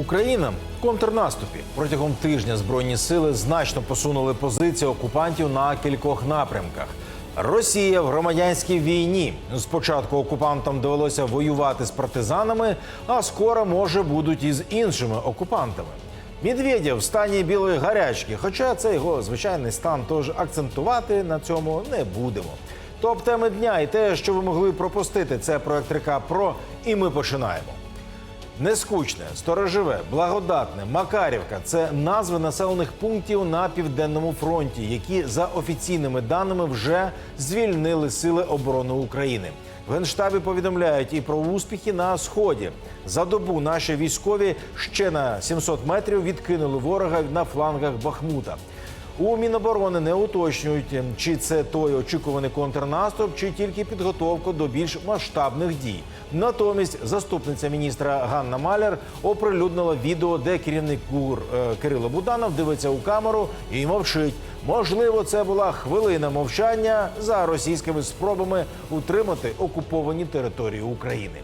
Україна в контрнаступі протягом тижня збройні сили значно посунули позиції окупантів на кількох напрямках. Росія в громадянській війні. Спочатку окупантам довелося воювати з партизанами, а скоро може будуть і з іншими окупантами. Медведєв в стані білої гарячки, хоча це його звичайний стан, тож акцентувати на цьому не будемо. Топ теми дня і те, що ви могли пропустити, це проект Река Про, і ми починаємо. Нескучне, сторожеве, благодатне, Макарівка це назви населених пунктів на південному фронті, які за офіційними даними вже звільнили сили оборони України. В генштабі повідомляють і про успіхи на сході. За добу наші військові ще на 700 метрів відкинули ворога на флангах Бахмута. У Міноборони не уточнюють, чи це той очікуваний контрнаступ, чи тільки підготовка до більш масштабних дій. Натомість заступниця міністра Ганна Маляр оприлюднила відео, де керівник ГУР е, Кирило Буданов дивиться у камеру і мовчить. Можливо, це була хвилина мовчання за російськими спробами утримати окуповані території України.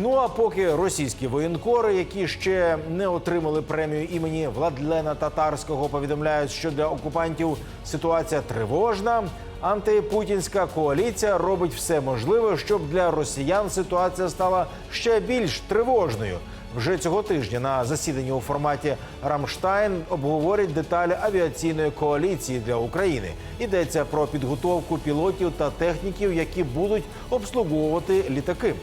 Ну а поки російські воєнкори, які ще не отримали премію імені Владлена Татарського, повідомляють, що для окупантів ситуація тривожна. Антипутінська коаліція робить все можливе, щоб для росіян ситуація стала ще більш тривожною. Вже цього тижня на засіданні у форматі Рамштайн обговорять деталі авіаційної коаліції для України. Йдеться про підготовку пілотів та техніків, які будуть обслуговувати літаки.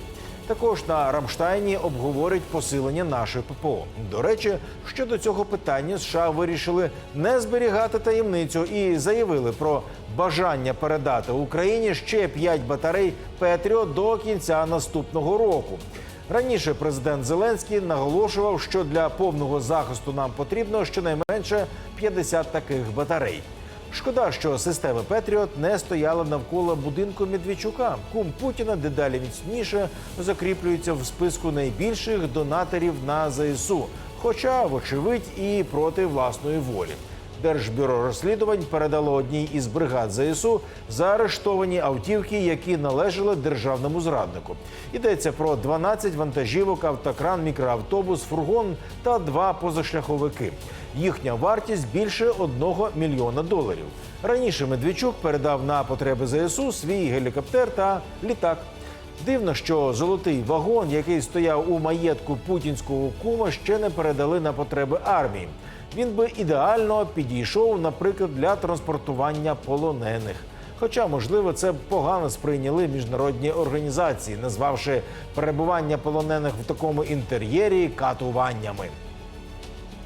Також на Рамштайні обговорять посилення нашої ППО. До речі, щодо цього питання США вирішили не зберігати таємницю і заявили про бажання передати Україні ще 5 батарей Петріо до кінця наступного року. Раніше президент Зеленський наголошував, що для повного захисту нам потрібно щонайменше 50 таких батарей. Шкода, що системи Петріот не стояла навколо будинку Медведчука. Кум Путіна дедалі міцніше закріплюється в списку найбільших донаторів на ЗСУ, хоча, вочевидь, і проти власної волі. Держбюро розслідувань передало одній із бригад ЗСУ заарештовані автівки, які належали державному зраднику. Йдеться про 12 вантажівок, автокран, мікроавтобус, фургон та два позашляховики. Їхня вартість більше одного мільйона доларів. Раніше Медведчук передав на потреби ЗСУ свій гелікоптер та літак. Дивно, що золотий вагон, який стояв у маєтку путінського кума, ще не передали на потреби армії. Він би ідеально підійшов, наприклад, для транспортування полонених. Хоча, можливо, це погано сприйняли міжнародні організації, назвавши перебування полонених в такому інтер'єрі катуваннями.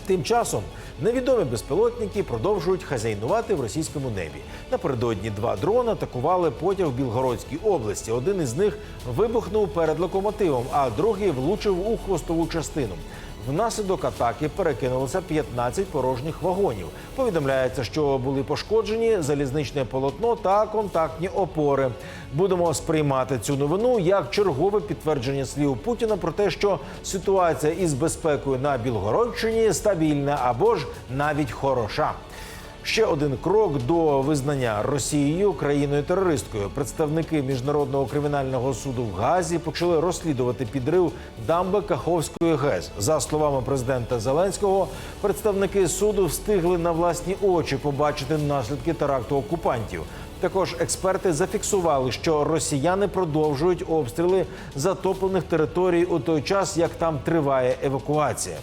Тим часом невідомі безпілотники продовжують хазяйнувати в російському небі. Напередодні два дрони атакували потяг в Білгородській області. Один із них вибухнув перед локомотивом, а другий влучив у хвостову частину. Внаслідок атаки перекинулося 15 порожніх вагонів. Повідомляється, що були пошкоджені залізничне полотно та контактні опори. Будемо сприймати цю новину як чергове підтвердження слів Путіна про те, що ситуація із безпекою на Білгородщині стабільна або ж навіть хороша. Ще один крок до визнання Росією країною терористкою. Представники міжнародного кримінального суду в Газі почали розслідувати підрив дамби Каховської ГЕС. За словами президента Зеленського, представники суду встигли на власні очі побачити наслідки теракту окупантів. Також експерти зафіксували, що росіяни продовжують обстріли затоплених територій у той час, як там триває евакуація.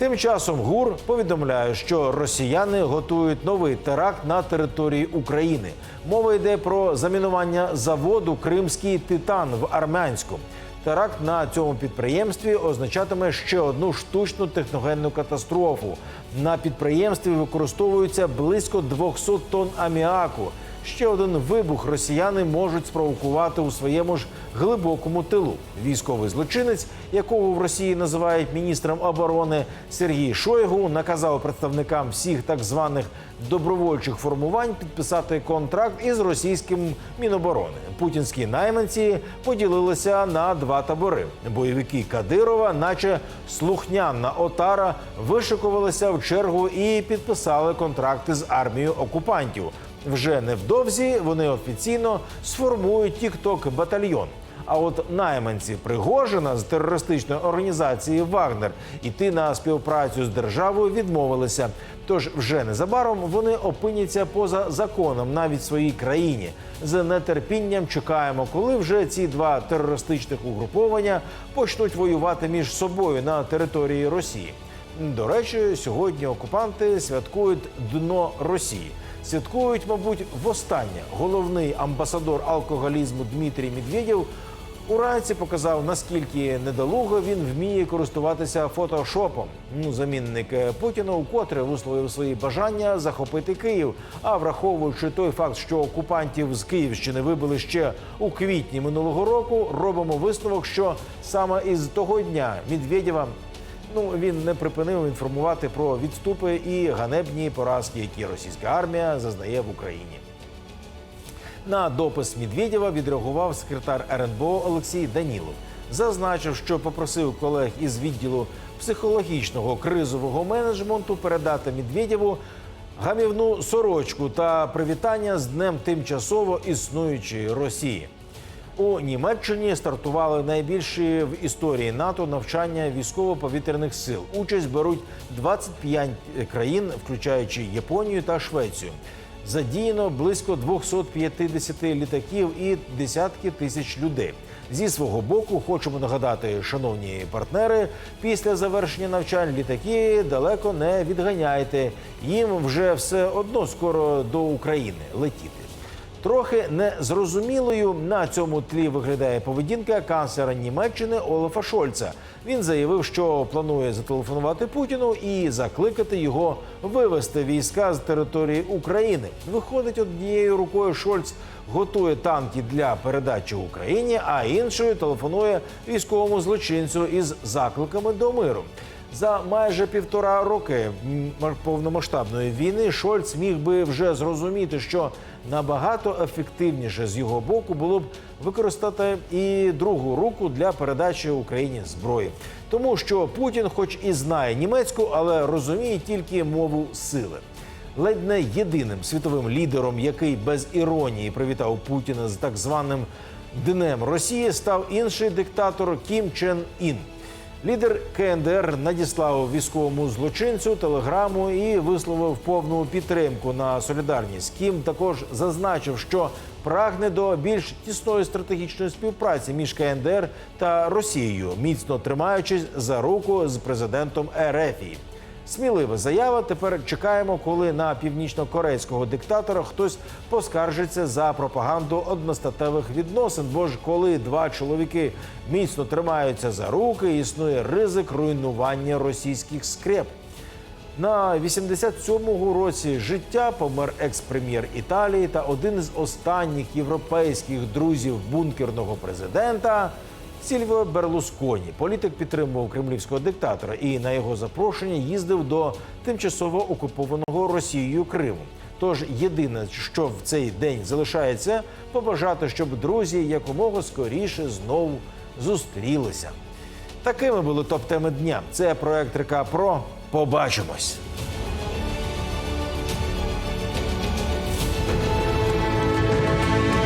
Тим часом ГУР повідомляє, що росіяни готують новий теракт на території України. Мова йде про замінування заводу Кримський Титан в Армянську. Теракт на цьому підприємстві означатиме ще одну штучну техногенну катастрофу. На підприємстві використовується близько 200 тонн аміаку. Ще один вибух росіяни можуть спровокувати у своєму ж глибокому тилу. Військовий злочинець, якого в Росії називають міністром оборони Сергій Шойгу, наказав представникам всіх так званих добровольчих формувань підписати контракт із російським міноборони. Путінські найманці поділилися на два табори. Бойовики Кадирова, наче слухняна отара, вишикувалися в чергу і підписали контракти з армією окупантів. Вже невдовзі вони офіційно сформують тікток батальйон. А от найманці Пригожина з терористичної організації Вагнер іти на співпрацю з державою відмовилися. Тож вже незабаром вони опиняться поза законом навіть в своїй країні. З нетерпінням чекаємо, коли вже ці два терористичних угруповання почнуть воювати між собою на території Росії. До речі, сьогодні окупанти святкують дно Росії. Святкують, мабуть, востаннє головний амбасадор алкоголізму Дмитрій Медведєв уранці показав, наскільки недолуго він вміє користуватися фотошопом. Ну, замінник е, Путіна вкотре висловив свої бажання захопити Київ. А враховуючи той факт, що окупантів з Київщини вибили ще у квітні минулого року, робимо висновок, що саме із того дня Медведєва Ну він не припинив інформувати про відступи і ганебні поразки, які російська армія зазнає в Україні. На допис Медведєва відреагував секретар РНБО Олексій Данілов. Зазначив, що попросив колег із відділу психологічного кризового менеджменту передати Медведєву гамівну сорочку та привітання з днем тимчасово існуючої Росії. У Німеччині стартували найбільші в історії НАТО навчання військово-повітряних сил. Участь беруть 25 країн, включаючи Японію та Швецію. Задіяно близько 250 літаків і десятки тисяч людей. Зі свого боку, хочемо нагадати, шановні партнери, після завершення навчань літаки далеко не відганяйте. Їм вже все одно скоро до України летіти. Трохи незрозумілою на цьому тлі виглядає поведінка канцлера Німеччини Олафа Шольца. Він заявив, що планує зателефонувати Путіну і закликати його вивести війська з території України. Виходить, однією рукою Шольц готує танки для передачі Україні, а іншою телефонує військовому злочинцю із закликами до миру. За майже півтора роки повномасштабної війни Шольц міг би вже зрозуміти, що набагато ефективніше з його боку було б використати і другу руку для передачі Україні зброї, тому що Путін, хоч і знає німецьку, але розуміє тільки мову сили. Ледь не єдиним світовим лідером, який без іронії привітав Путіна з так званим Днем Росії, став інший диктатор Кім Чен Ін. Лідер КНДР надіслав військовому злочинцю телеграму і висловив повну підтримку на солідарність. Кім також зазначив, що прагне до більш тісної стратегічної співпраці між КНДР та Росією, міцно тримаючись за руку з президентом РФ. Смілива заява. Тепер чекаємо, коли на північно-корейського диктатора хтось поскаржиться за пропаганду одностатевих відносин. Бо ж коли два чоловіки міцно тримаються за руки, існує ризик руйнування російських скреп. На 87-му році життя помер екс-прем'єр Італії та один з останніх європейських друзів бункерного президента Сільвіо Берлусконі. Політик підтримував кремлівського диктатора і на його запрошення їздив до тимчасово окупованого Росією Криму. Тож єдине, що в цей день залишається, побажати, щоб друзі якомога скоріше знову зустрілися. Такими були топ-теми дня. Це проект Река Про. Побачимось.